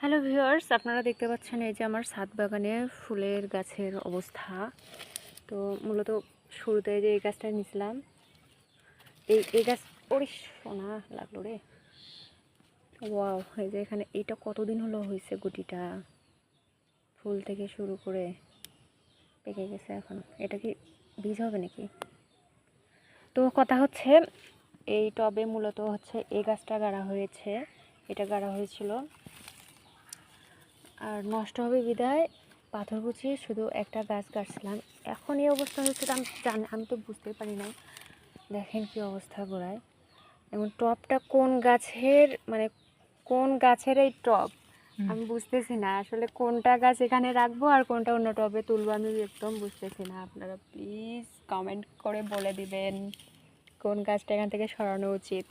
Hello viewers আপনারা দেখতে পাচ্ছেন এই যে আমার ছাদ বাগানে ফুলের গাছের অবস্থা। তো মূলত শুরুতে যে এই গাছটা নিয়েছিলাম এই এই গাছ, ওরে সোনা লাগল রে। ওয়াও এই যে এখানে এইটা কতদিন হলো হয়েছে গুটিটা? ফুল থেকে শুরু করে পেকে গেছে এখন। এটা কি বীজ হবে নাকি? তো কথা হচ্ছে, এই টবে মূলত হচ্ছে এই গাছটা গাড়া হয়েছে। এটা গাড়া হয়েছিল আর নষ্ট হবে বিদায়। পাথর কুচি শুধু একটা গাছ কাটছিলাম। এখন এই অবস্থা হচ্ছে তো আমি জানি আমি তো বুঝতেই পারি না দেখেন কি অবস্থা গোড়ায়। এবং টবটা কোন গাছের মানে কোন গাছের এই টব আমি বুঝতেছি না আসলে কোনটা গাছ এখানে রাখব আর কোনটা অন্য টবে তুলবো আমি একদম বুঝতেছি না। আপনারা প্লিজ কমেন্ট করে বলে দিবেন কোন গাছটা এখান থেকে সরানো উচিত।